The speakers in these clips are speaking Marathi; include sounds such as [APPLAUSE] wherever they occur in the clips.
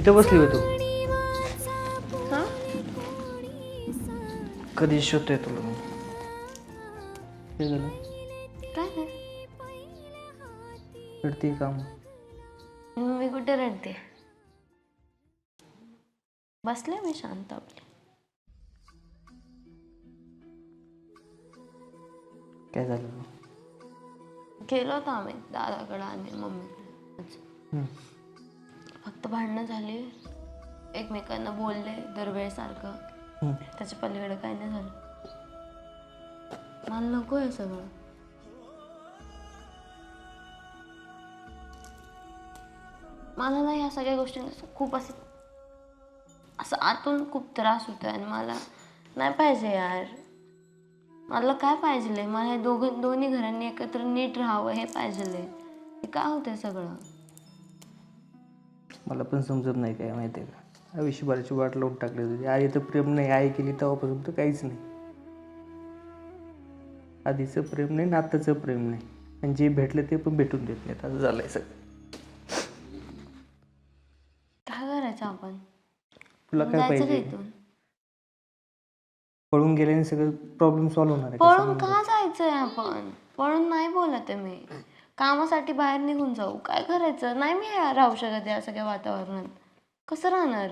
इथं बसली होय तू. हा? कधी शोधतोय तुला मी काय झालं. काय नाही रडते काम. मी कुठे रडते? बसले मी शांत आपली. काय झालं गेलो होतो आम्ही दादाकडं आणि मम्मीकडे हम्म. फक्त भांडणं झाली. एकमेकांना बोलले दरवेळेसारखं. त्याच्या पलीकडे काही नाही झालं. मला नको आहे सगळं. मला ना ह्या सगळ्या गोष्टींचा खूप असं असं आतून खूप त्रास होतो आणि मला नाही पाहिजे यार. मला काय पाहिजे मला हे दोघं दोन्ही घरांनी एकत्र नीट राहावं हे पाहिजे हे काय होतंय सगळं? मला पण समजत नाही काय माहिती आहे का. आयुष्यभराची वाट लावून टाकली तुझी आई तर प्रेम नाही. आई केली तेव्हापासून तर काहीच नाही. आधीचं प्रेम नाही नात्याचं प्रेम नाही. आणि जे भेटलं ते पण भेटून देत नाहीत. असं झालंय सगळं. काय करायचं आपण? तुला काय जायचं का पाहिजे? इथून? पळून गेल्याने सगळं प्रॉब्लेम सॉल्व्ह होणार आहे का पळून का जायचंय आपण? पळून नाही बोलत आहे मी. कामासाठी बाहेर निघून जाऊ. काय करायचं? नाही मी राहू शकत या सगळ्या वातावरणात. कसं राहणार?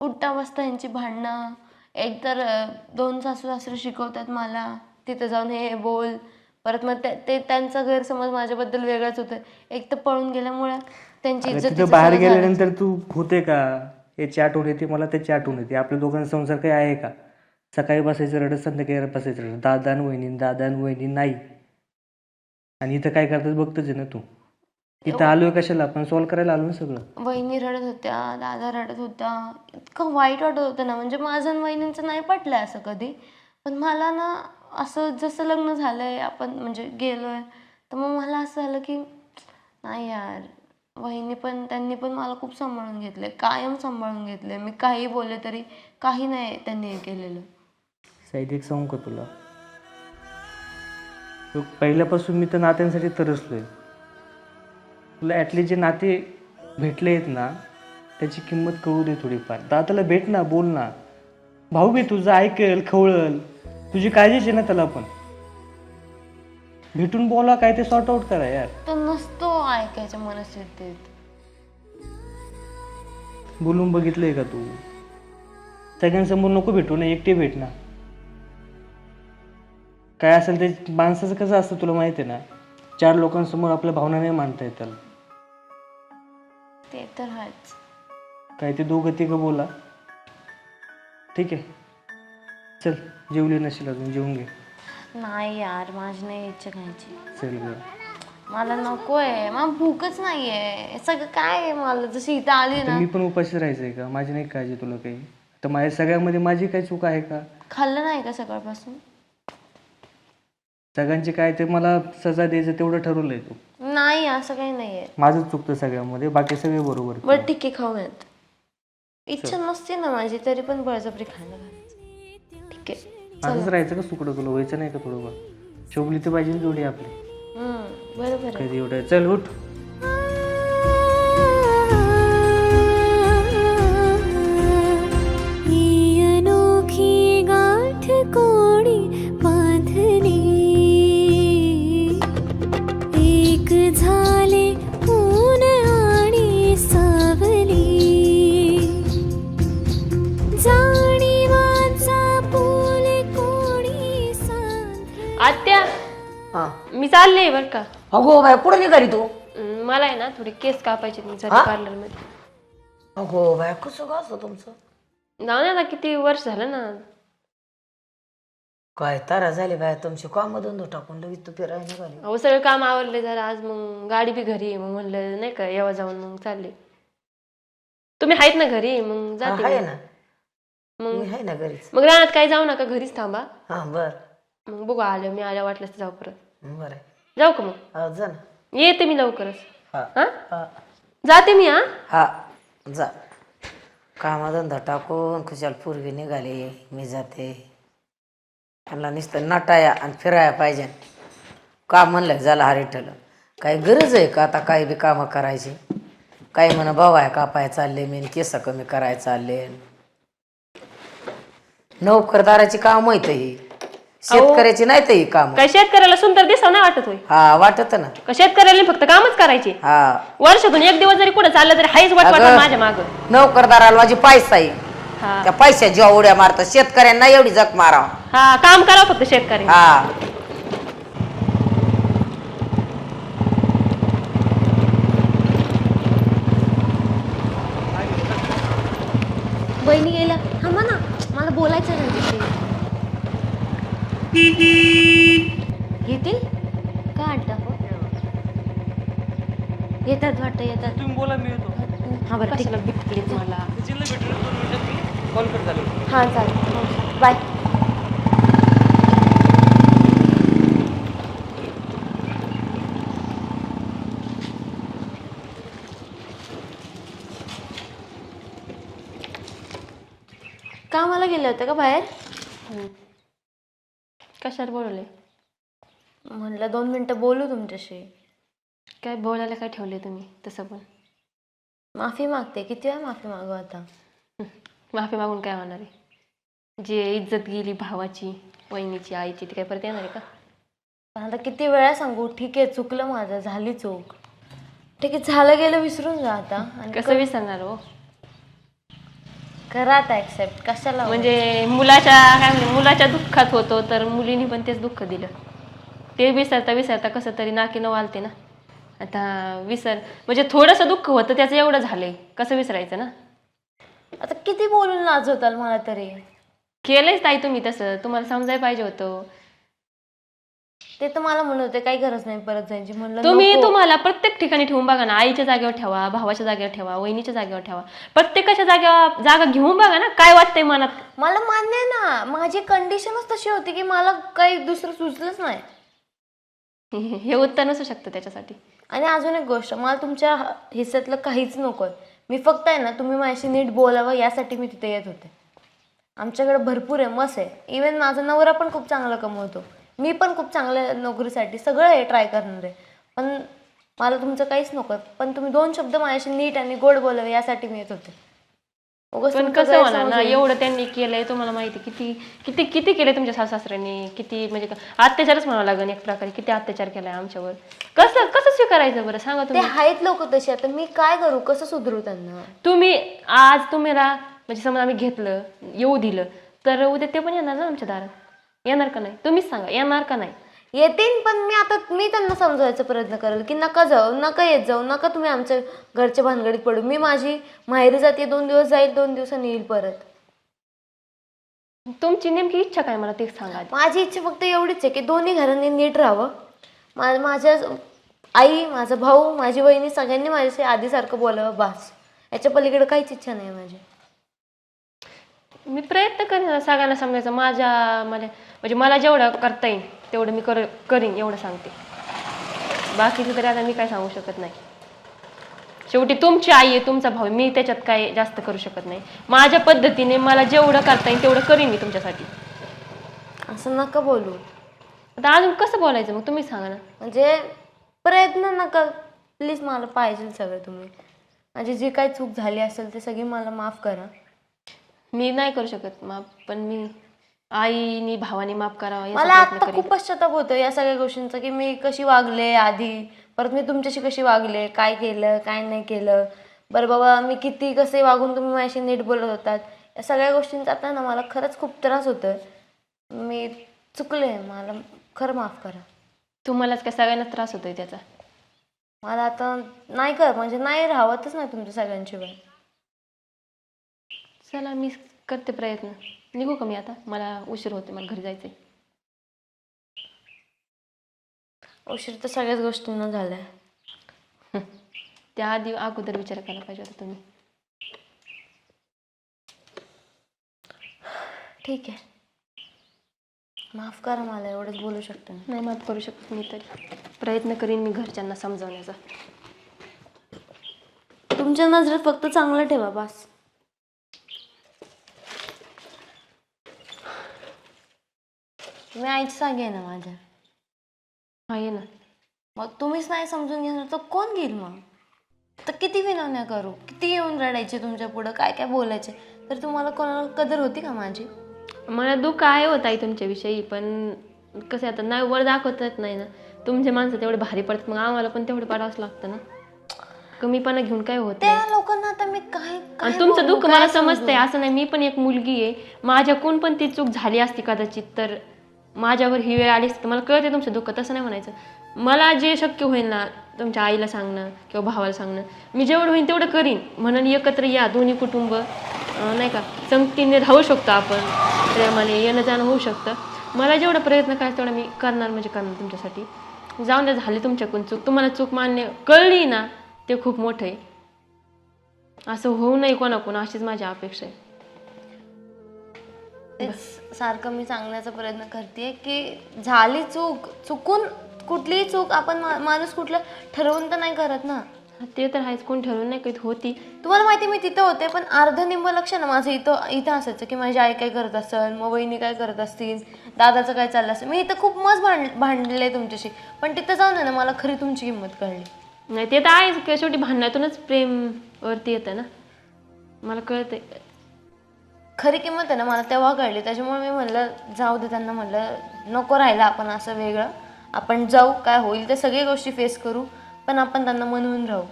उठता बसता यांची भांडणं. एकतर दोन सासू सासरे शिकवतात मला. तिथं जाऊन हे बोल. परत मग ते- त्यांचा गैरसमज माझ्याबद्दल वेगळाच होतं एक तर पळून गेल्यामुळे त्यांची इज्जत बाहेर गेल्यानंतर तू होते का? याची आठवण येते मला त्याची आठवण येते. आपल्या दोघांचा संसार काही आहे का? सकाळी बसायचं रडत संध्याकाळी बसायचं रडत. दादा आणि वहिनी दादा आणि वहिनी नाही. आणि इथं काय करतात बघतच आहे ना तू. इथं आलोय कशाला? आपण सॉल्व्ह करायला आलो ना सगळं. वहिनी रडत होत्या दादा रडत होता. इतकं वाईट वाटत होतं ना. म्हणजे माझं आणि वहिनींचं नाही पटलं असं कधी. पण मला ना असं जसं लग्न झालंय आपण म्हणजे गेलोय तर मग मला असं झालं की नाही यार. वहिनी पण त्यांनी पण मला खूप सांभाळून घेतलंय. कायम सांभाळून घेतलंय. मी काही बोलले तरी काही नाही त्यांनी हे केलेलं. साईड एक सांगू का तुला? पहिल्यापासून मी तर नात्यांसाठी तरसलोय. तुला ॲटलीस्ट जे नाते भेटले आहेत ना त्याची किंमत कळू दे थोडीफार. दादाला भेट ना बोल ना. भाऊ बी तुझं ऐकेल खवळल. तुझी काळजीच आहे ना त्याला पण. भेटून बोला काय ते सॉर्ट आउट करा यार. नसतो ऐकायच्या मनस्थितीत. बोलून बघितलंय का तू? सगळ्यांसमोर नको भेटू ना एकटे भेट ना. काय असेल ते माणसाचं कसं असतं तुला माहिती आहे ना? चार लोकांसमोर आपल्या भावना नाही मांडता येत त्याला. ते तर आहेच. काय ते दोघं तिघं बोला. ठीक आहे. चल जेवली नसेल अजून जेवून घे. नाही यार माझी नाही इच्छा खायची. चल ग. मला नकोय मला भूकच नाहीये. सगळं काय आहे मला? जशी इथं आली तर ना. मी पण उपाशी राहायचंय का? माझी नाही काळजी तुला काही. तर माझ्या सगळ्यामध्ये माझी काही चूक आहे का? खाल्लं नाही का सकाळपासून? सगळ्यांचे काय ते मला सजा द्यायचं तेवढं ठरवलंय तू. नाही असं काही नाहीये. माझंच चुकतं सगळ्यामध्ये बाकी सगळे बरोबर. बरं ठीक आहे खाऊयात इच्छा नसते ना माझी तरी पण बळजबरी घालायचं. ठीक आहे असंच राहायचं का सुकडं तुला? व्हायचं नाही का थोडं शोभली तर पाहिजे ना जोडी आपली. हम्म, बरोबर आहे. कधी एवढं चल उठ. अगो बाय कुठं निघाली तू? मला आहे ना थोडे केस कापायचे हा? पार्लरमध्ये अगो बाय कसं का असं तुमचं? जाऊ ना किती वर्ष झालं ना. काय तारा झाली बाय तुमची काम धंदो टाकून लगेच तू फिरायला निघाली. अहो सगळं काम आवरले जरा आज मग गाडी बी घरी आहे मग म्हणलं नाही का येवा जाऊन मग चालले. तुम्ही आहेत ना घरी मग हा, जाते आहे मी. ना. मग मी आहे ना घरीच. मग रानात काही जाऊ नका घरीच थांबा. हा बर. मग बघू आलं मी आल्या वाटलं तर जाऊ परत. बर. आहे जाऊ का मग? हा, जा ना. येते मी लवकरच. हा. हा? हा. जाते मी हा? हा जा. कामधंदा टाकून खुशाल पोरगी निघाली मी जाते. त्यांना नुसतं नटाया आणि फिराया पाहिजे. का म्हणलं झालं हा रिठलं काही गरज आहे का आता काही बी कामं करायची? काही म्हण भावाय कापाय चालले मी केस कमी करायला चालले? नोकरदाराची काम माहीत ही. शेतकऱ्याची नाही तर ही काम. काय शेतकऱ्याला सुंदर दिसाव नाही वाटत होय? हा वाटत ना. का शेतकऱ्याला फक्त कामच करायचे? हा. वर्षातून एक दिवस जरी कुठे चाललं तरी हायच वाट वाटत अगं. माझ्या माग. नोकरदाराला माझी पैसा आहे. हा. त्या पैशाची उड्या मारतात. शेतकऱ्यांना एवढी जग मारावं. हा काम करावं फक्त शेतकरी हा. बहिणी गेल्या थांबा ना. मला बोलायचं आहे. त्यांच्याशी येतील? काय वाटतं हो? येतात वाटतं येतात. तुम्ही बोला मी येतो. हा बरं ठीक. कशाला भेटलीत मला जिल्हा भेटून दोन मिनिटात मी कॉल झालो. हां चालेल. बाय. कामाला गेले होते का बाहेर? कशाला बोलवले? म्हणलं दोन मिनटं बोलू तुमच्याशी. काय बोलायला काय ठेवले तुम्ही? तसं पण. माफी मागते. किती वेळा माफी मागू आता? माफी मागून काय होणार आहे? जे इज्जत गेली भावाची वहिनीची आईची ती काय परत येणार आहे का? पण आता किती वेळा सांगू? ठीक आहे चुकलं माझं. झाली चूक. ठीक आहे झालं गेलं विसरून जा आता. आणि कसं विसरणार हो? करा आता ऍक्सेप्ट कशाला हो? म्हणजे मुलाच्या काय म्हणजे मुलाच्या दुःखात होतो तर मुलीने पण तेच दुःख दिलं. ते विसरता विसरता कसं तरी नाकीनं वालते ना. आता विसर म्हणजे थोडंसं दुःख होतं त्याचं एवढं झालंय. कसं विसरायचं ना? आता किती बोलून लाजवताल मला तरी. केलंच ताई तुम्ही तसं. तुम्हाला समजायला पाहिजे होतं. ते तर मला म्हणत होते काही गरज नाही परत जायची म्हणलं तुम्ही नको. तुम्हाला प्रत्येक ठिकाणी ठेवून बघा ना आईच्या जागेवर ठेवा भावाच्या जागेवर ठेवा वहिनीच्या जागेवर ठेवा. प्रत्येकाच्या जागेवर जागा घेऊन बघा ना काय वाटतंय मनात. मला मान्य आहे ना माझी कंडिशनच तशी होती की मला काही दुसरं सुचलंच नाही. [LAUGHS] हे उत्तर नसू शकतं त्याच्यासाठी. आणि अजून एक गोष्ट मला तुमच्या हिस्स्यातलं काहीच नको मी फक्त आहे ना तुम्ही माझ्याशी नीट बोलावं यासाठी मी तिथे येत होते. आमच्याकडे भरपूर आहे मस आहे. इवन माझा नवरा पण खूप चांगला कमवतो. मी पण खूप चांगल्या नोकरीसाठी सगळं हे ट्राय करणार आहे. पण मला तुमचं काहीच नको. पण तुम्ही दोन शब्द माझ्याशी नीट आणि गोड बोलावे यासाठी मी येत होते. पण कसं होणार ना. एवढं त्यांनी केलंय तुम्हाला माहिती किती किती किती केले तुमच्या सासऱ्यांनी? किती म्हणजे अत्याचारच म्हणावं लागेल एक प्रकारे. किती अत्याचार केलाय आमच्यावर? कसं कसं स्वीकारायचं बरं? सांगा तुम्ही. आहेत लोक तसे. आता मी काय करू? कसं सुधरू त्यांना? तुम्ही आज तुम्हाला म्हणजे समजा आम्ही घेतलं येऊ दिलं तर उद्या ते पण येणार ना आमच्या दारात? येणार का नाही? तुम्हीच सांगा येणार का नाही? येतील पण मी आता मी त्यांना समजवायचा प्रयत्न करेल की नका जाऊ नका येत जाऊ नका तुम्ही आमच्या घरच्या भानगडीत पडू. मी माझी माहेरी जाते दोन दिवस जाईल दोन दिवसांनी येईल परत. तुमची नेमकी इच्छा काय मला ते सांगा. आधी. माझी इच्छा फक्त एवढीच आहे की दोन्ही घरांनी नीट राहावं. मा माझ्या आई माझा भाऊ माझी वहिनी सगळ्यांनी माझ्याशी आधीसारखं बोलावं बास. याच्या पलीकडे काहीच इच्छा नाही माझी. मी प्रयत्न करेन सगळ्यांना समजायचं. माझ्या मला म्हणजे मला जेवढं करता येईल तेवढं मी कर करीन एवढं सांगते. बाकीचं तरी आता मी काय सांगू शकत नाही. शेवटी तुमची आई आहे तुमचा भाऊ मी त्याच्यात काय जास्त करू शकत नाही. माझ्या पद्धतीने मला जेवढं करता येईल तेवढं करीन मी तुमच्यासाठी. असं नका बोलू. आता अजून कसं बोलायचं मग? तुम्ही सांगा ना. म्हणजे प्रयत्न नका. प्लीज मला पाहिजे सगळं तुम्ही. माझी जी काही चूक झाली असेल ते सगळी मला माफ करा. मी नाही करू शकत माफ पण मी आईनी भावानी माफ करावा याचा मला प्रयत्न आता करीन खूप पश्चाताप होतो या सगळ्या गोष्टींचा की मी कशी वागले आधी? परत मी तुमच्याशी कशी वागले? काय केलं? काय नाही केलं? बरं बाबा मी किती कसे वागून तुम्ही माझ्याशी नीट बोलत होतात? या सगळ्या गोष्टींचा आता ना मला खरंच खूप त्रास होतोय. मी चुकले मला खरं माफ करा. तुम्हालाच काय सगळ्यांना त्रास होतोय त्याचा? मला आता नाही कर म्हणजे नाही राहतच नाही तुमच्या सगळ्यांशिवाय. चला मी करते प्रयत्न. निघू का मी आता? मला उशीर होते मला घरी जायचंय. उशीर तर सगळ्याच गोष्टींना झालाय. त्याआधी अगोदर विचार करायला पाहिजे होता तुम्ही. ठीक आहे. माफ करा मला एवढंच बोलू शकते मी. नाही माफ करू शकत मी तरी. प्रयत्न करीन मी घरच्यांना समजावण्याचा. तुमच्या नजरेत फक्त चांगलं ठेवा बस. तुम्ही आईची जागी आहे ना माझ्या हा ये ना मग तुम्हीच नाही समजून घेणार तर कोण घेईल मग तर किती विनवण्या करू किती येऊन रडायचे तुमच्या पुढं काय काय बोलायचे तर तुम्हाला कोणाला कदर होती का माझी मला दुःख आहे होत आहे तुमच्याविषयी पण कसं आहे आता नाही वर दाखवता येत नाही ना तुमचे माणसं तेवढे भारी पडतात मग आम्हाला पण तेवढं पाडावंच लागतं ना कमीपणा घेऊन काय होत त्या लोकांना आता मी काय आणि तुमचं दुःख मला समजू? समजतंय असं नाही मी पण एक मुलगी आहे माझ्याकडून पण ती चूक झाली असती कदाचित तर माझ्यावर ही वेळ आलीच तर मला कळते तुमचं दुःख तसं नाही म्हणायचं. मला जे शक्य होईल ना तुमच्या आईला सांगणं किंवा भावाला सांगणं मी जेवढं होईन तेवढं करीन. म्हणून एकत्र या दोन्ही कुटुंब नाही का संगतीने राहू शकतो आपण. प्रेमाने येणं जाणं होऊ शकतं. मला जेवढा प्रयत्न करायचा तेवढा मी करणार म्हणजे करणार तुमच्यासाठी. जाऊन द्या झाले तुमच्याकडून चूक. तुम्हाला चूक मान्य कळली ना ते खूप मोठं आहे. असं होऊ नये कोणाकोण अशीच माझी अपेक्षा आहे. तेच सारखं मी सांगण्याचा प्रयत्न करते की झाली चूक चुकून कुठलीही चूक आपण मा- माणूस कुठलं ठरवून तर नाही करत ना. ते तर आहेच कोण ठरवून नाही काही होती. तुम्हाला माहिती मी तिथं होते पण अर्ध निंब लक्ष ना माझं इथं इथं असायचं की माझी आई काय करत असेल मग वहिनी काय करत असतील दादाचं काय चाललं असेल. मी इथं खूप मस्त भांड भांडले तुमच्याशी पण तिथं जाऊन आहे ना मला खरी तुमची किंमत कळली. नाही ते तर आहेच की शेवटी भांडणातूनच प्रेम वरती येतं ना. मला कळतंय. खरी किंमत आहे ना मला तेव्हा कळली. त्याच्यामुळे मी म्हणलं जाऊ दे त्यांना म्हणलं नको राहिलं आपण असं वेगळं. आपण जाऊ काय होईल ते सगळी गोष्टी फेस करू पण आपण त्यांना म्हणून राहू.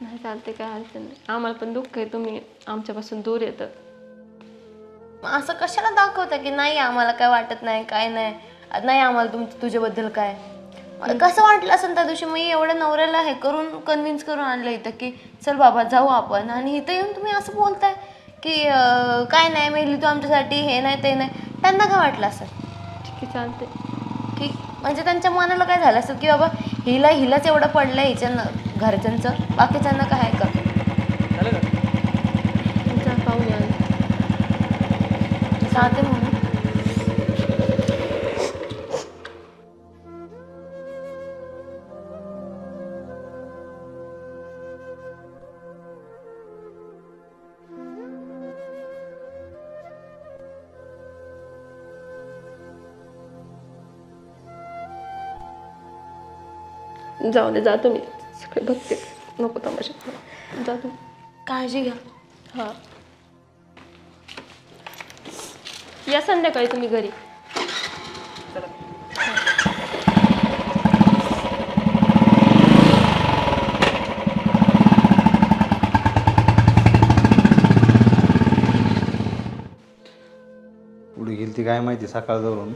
नाही चालते काय अडचण नाही. आम्हाला पण दुःख आहे तुम्ही आमच्यापासून दूर येतं. मग असं कशाला दाखवतं की नाही आम्हाला काय वाटत नाही काय नाही. नाही आम्हाला तुम तुझ्याबद्दल काय? मला कसं वाटलं असेल त्या दिवशी मी एवढ्या नवऱ्याला हे करून कन्व्हिन्स करून आणलं इथं की चल बाबा जाऊ आपण. आणि इथं येऊन तुम्ही असं बोलताय. की अं, काय नाही मेली तू आमच्यासाठी हे नाही ते नाही. त्यांना काय वाटलं असेल? ठीक आहे चालते की म्हणजे त्यांच्या मनाला काय झालं असेल की बाबा हिला हिलाच एवढं पडलं हिच्या न- घरच्यांचं. बाकीच्यांना काय आहे का? म्हणून जाऊ दे जातो मी सगळे बघते. नको तमाशा. जातो काळजी घ्या. हां. या संध्याकाळी तुम्ही घरी. कुठे गेली ती काय माहिती? सकाळ जाऊन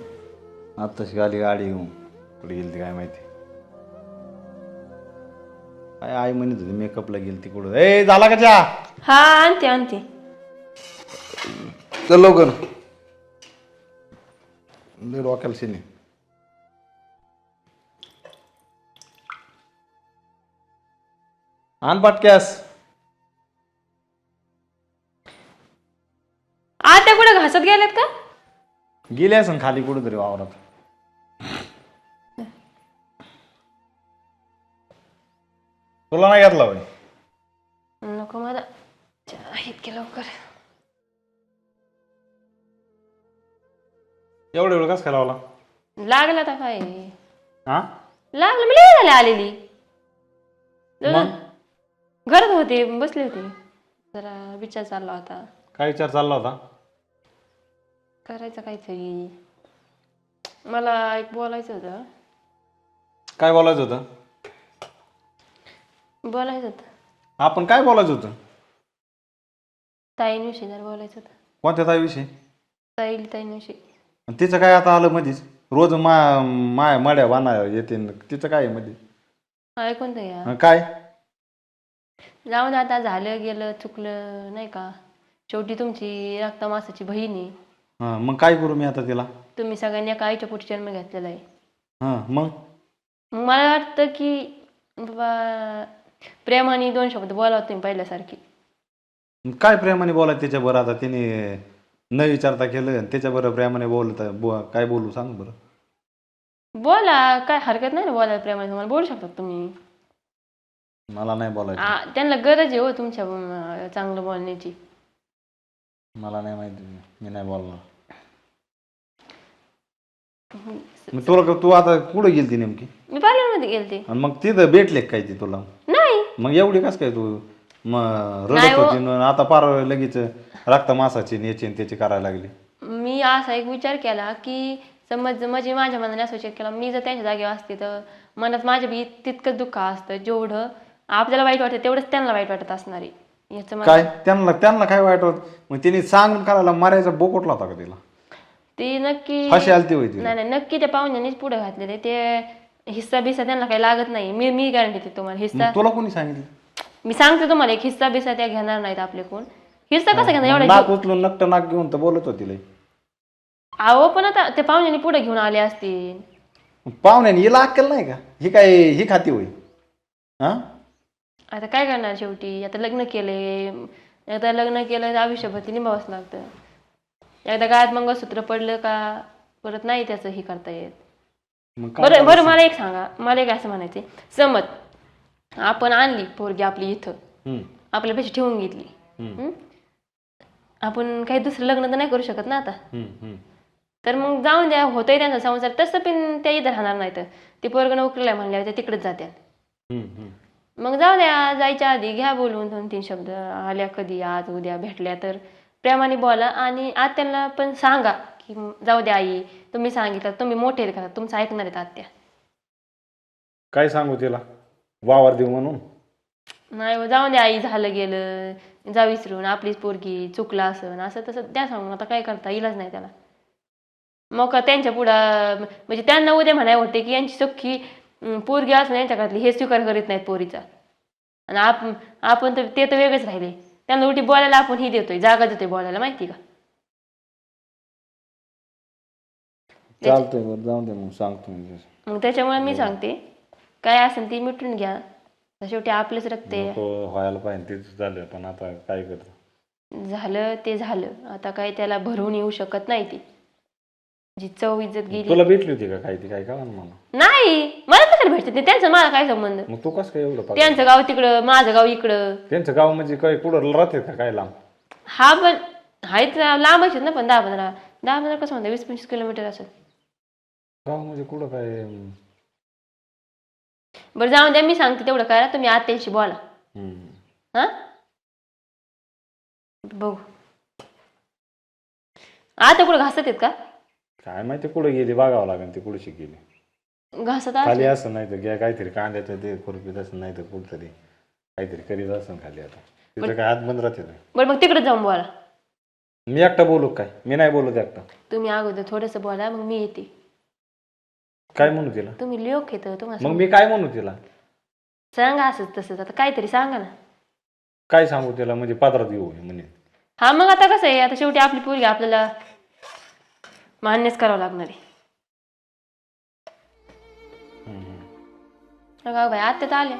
आत्ताशी आली गाडी घेऊन. कुठे गेली ती काय माहिती? काय आई म्हणत होती मेकअपला गेली ती कुठं ए झाला का चहा? हा आणते आणते. चल लवकर. लय डोक्याला शिने. आण पाटक्यास. आता कुठं घासत गेलेत का? गेले असं खाली कुठेतरी वावरात. तुला नाही घेतला होय नको मला. इतके लवकर. एवढं एवढं कसं काय लावला? लागलं आता काय? हा? लागलं मी लई झाले आलेली. मग? घरात होते बसले होते. जरा विचार चालला होता. काय विचार चालला होता? करायचं काहीतरी. मला एक बोलायचं होतं. काय बोलायचं होतं? बोलायचं होतं. आपण काय बोलायचं होतं? ताईंविषयी जरा बोलायचं होतं. कोणत्या ताईविषयी? ताईल ताईंविषयी आणि तिचं काय आता आलं मधीच? रोज मा माया मड्या बांधा येते न तिचं काय आहे मध्ये ऐकून तर घ्या काय? जाऊन आता झालं गेलं चुकलं नाही का? शेवटी तुमची रक्तमासाची बहीण आहे. हां मग काय करू मी आता तिला? तुम्ही सगळ्यांनी एका आईच्या पोटी जन्म घेतलेला आहे. हां मग मग? मला वाटतं की बाबा प्रेमाने दोन शब्द बोलावं तुम्ही पहिल्यासारखी. काय प्रेमाने बोलायचं त्याच्याबरोबर आता तिने न विचारता केलं आणि त्याच्याबरोबर प्रेमाने बोलत बो काय बोलू सांग बरं. बोला काय हरकत नाही ना बोलायला प्रेमाने. तुम्हाला बोलू शकता तुम्ही. मला नाही बोलायचं. आ, त्यांना गरज आहे हो तुमच्या अं, चांगलं बोलण्याची. मला नाही माहिती. मी नाही बोलणार. मग तुला तू आता कुठं गेलती नेमकी? मी पार्लरमध्ये गेलते. आणि मग तिथं भेटले का काय ती तुला? मग एवढी कस काय तू मग नाही रडत हो. होती न आता पार लगेच रक्त मासाची न याची न त्याची करायला लागली. मी असा एक विचार केला की समज म्हणजे माझ्या मनाने असा विचार केला मी जर त्यांच्या जागेवर असते तर मनात माझ्या बी तितकंच दुःख असतं जेवढं आपल्याला वाईट वाटतं तेवढंच त्यांना वाईट वाटत असणार. आहे याचं मला काय? त्यांना त्यांना काय वाईट होत मग तिने सांगून करायला मारायचा बोकोटला होता का तिला? ते नक्की फाशी आलती नाही नाही नक्की त्या पाहुण्यांनीच पुढे घातलेले ते हिस्सा बिस्सा त्यांना काही लागत नाही मी मी गॅरंटी देते तुम्हाला हिस्सा मग तुला कोणी सांगितलं? मी सांगते तुम्हाला एक हिस्सा बिस्सा त्या घेणार नाहीत आपले कोण. हिस्सा कसा घेणार? एवढा नाक उचलून नक्ट नाक घेऊन तर बोलत होती लई. अहो पण आता ते पाहुण्यांनी पुढे घेऊन आले असतील. पाहुण्याने हिला अक्कल नाही का? ही काय ही खाती होय? हा? आता काय करणार शेवटी? आता लग्न केले. आता लग्न केलं तर आयुष्यभर ते निभावंच लागतं. एकदा गायत मंगळसूत्र पडलं का परत नाही त्याचं हे करता येत. मग काय बरं बरं मला एक सांगा. मला एक असं म्हणायचं समज आपण आणली पोरगी आपली इथं. हम्म, आपल्यापेक्षा ठेवून घेतली. हम्म? आपण काही दुसरं लग्न तर नाही करू शकत ना आता. हम्म, हम्म. तर मग जाऊन द्या होतंय त्यांचा संसार. तसं पण त्या इथं राहणार नाही तर ते पोरग नोकरीला आहे म्हणल्यावर ते तिकडेच हम्म, हम्म. मग जाऊ द्या जायच्या आधी घ्या बोलून दोन तीन शब्द. आल्या कधी आज उद्या भेटल्या तर. प्रेमाने बोला आणि आत्याला पण सांगा. की जाऊ द्या आई तुम्ही सांगितलं तुम्ही मोठे आहेत घरात तुमचं ऐकणार आहेत आत्या. काय सांगू तिला? वावर देऊ म्हणून? नाही हो, जाऊ द्या आई झालं गेलं. जा विसरून आपलीच पोरगी चुकला असं असं तसं द्या सांगून आता काय करता इलाज नाही त्याला. मग का त्यांच्या पुढं म्हणजे त्यांना उद्या म्हणाय होते की यांची सख्खी अं, पोरगी असं यांच्या घरातली हे स्वीकार करीत नाहीत पोरीचा. आणि आप आपण तर ते तर वेगळेच राहिले. त्यांना उलटी बोलायला आपण ही देतोय जागा देतोय बोलायला माहिती का? चालतंय बरं जाऊ दे मग सांगतो मी मग त्याच्यामुळे मी सांगते काय असेल ती मिटून घ्या. शेवटी आपलेच रक्त आहे. नको व्हायला पाहिजे तेच झालं पण आता काय करतो? झालं ते झालं. आता काय त्याला भरून येऊ शकत नाही ती. जी चव इज्जत गेली. तुला भेटली होती का काय ती? काय मला? नाही मला कशाला भेटते? ते त्यांचं मला काय संबंध? मग तू कसं काय एवढं पागल? त्यांचं गाव तिकडं माझं गाव इकडं. त्यांचं गाव म्हणजे काय कुठं राहते का? काय लांब? हा पण आहेत ना- लांबच आहेत ना पण दहा पंधरा. दहा पंधरा कसं म्हणतात वीस पंचवीस किलोमीटर असेल. गाव म्हणजे कुठं काय. बरं जाऊन द्या मी सांगते तेवढं करा तुम्ही आत्याशी बोला. हा? बघू. आता कुठं घासत आहेत का? काय माहिती कुठं गेली बघावं लागेल ती कुठशी गेली. घासत खाली. असं नाही तर घ्या काहीतरी कांद्याचं ते खुरपीत असं नाही तर कुठतरी काहीतरी करीत असं खाली आता. तिथं काय हात बंद राहते ना. बरं मग तिकडे जाऊन बोला. मी एकटा बोलू काय? मी नाही बोलत एकटा. तुम्ही अगोदर थोडंसं बोला मग मी येते. काय म्हणू तिला? तुम्ही लोक येतं तुम्हाला मग मी काय म्हणू तिला? सांगा असंच तसंच. आता काहीतरी सांगा ना. काय सांगू तिला? म्हणजे पात्रात येऊ म्हणे. हा मग आता कसं आहे? आता शेवटी आपली पोरगी आपल्याला मान्यच करावं लागणार आहे. बघा काय आत्या तर आल्या.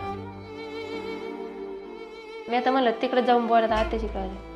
मी आता म्हणलं तिकडे जाऊन बोलत आत्याची कळली